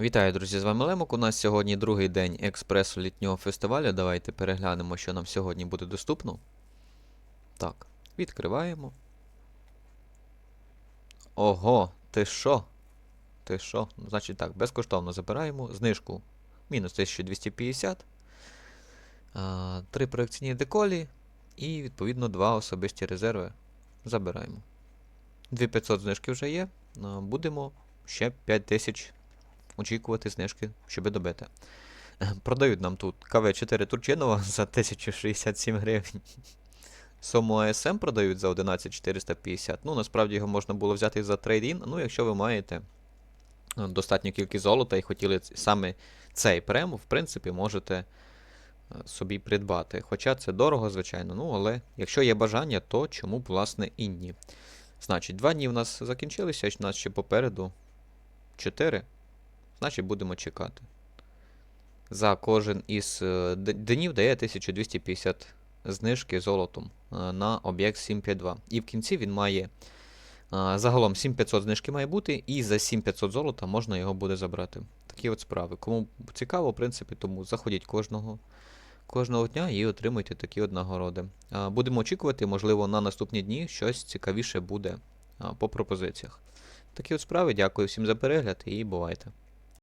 Вітаю, друзі! З вами Лемок. У нас сьогодні другий день експресу літнього фестивалю. Давайте переглянемо, що нам сьогодні буде доступно. Так, відкриваємо. Ого, ти що? Ти що? Ну, Значить так, безкоштовно забираємо. Знижку мінус 1250. А, Три проекційні деколі. І, відповідно, два особисті резерви. Забираємо. 2500 знижки вже є. Будемо ще 5000 очікувати знижки, щоб добити. Продають нам тут КВ4 Турчинова за 1067 гривень. Сому АСМ продають за 11450. Ну, насправді його можна було взяти за трейдін. Ну, якщо ви маєте е, достатню кількість золота і хотіли саме цей прем, в принципі, можете е, собі придбати. Хоча це дорого, звичайно, ну, але якщо є бажання, то чому б, власне, і. Значить, два дні в нас закінчилися, у нас ще попереду 4. Значить, будемо чекати. За кожен із е, днів дає 1250 знижки золотом е, на об'єкт 752. І в кінці він має. е, Загалом 7500 знижки має бути, і за 7500 золота можна його буде забрати. Такі от справи. Кому цікаво, в принципі, тому заходіть кожного, кожного дня і отримуйте такі от нагороди. Будемо очікувати, можливо, на наступні дні щось цікавіше буде по пропозиціях. Такі от справи. Дякую всім за перегляд і бувайте.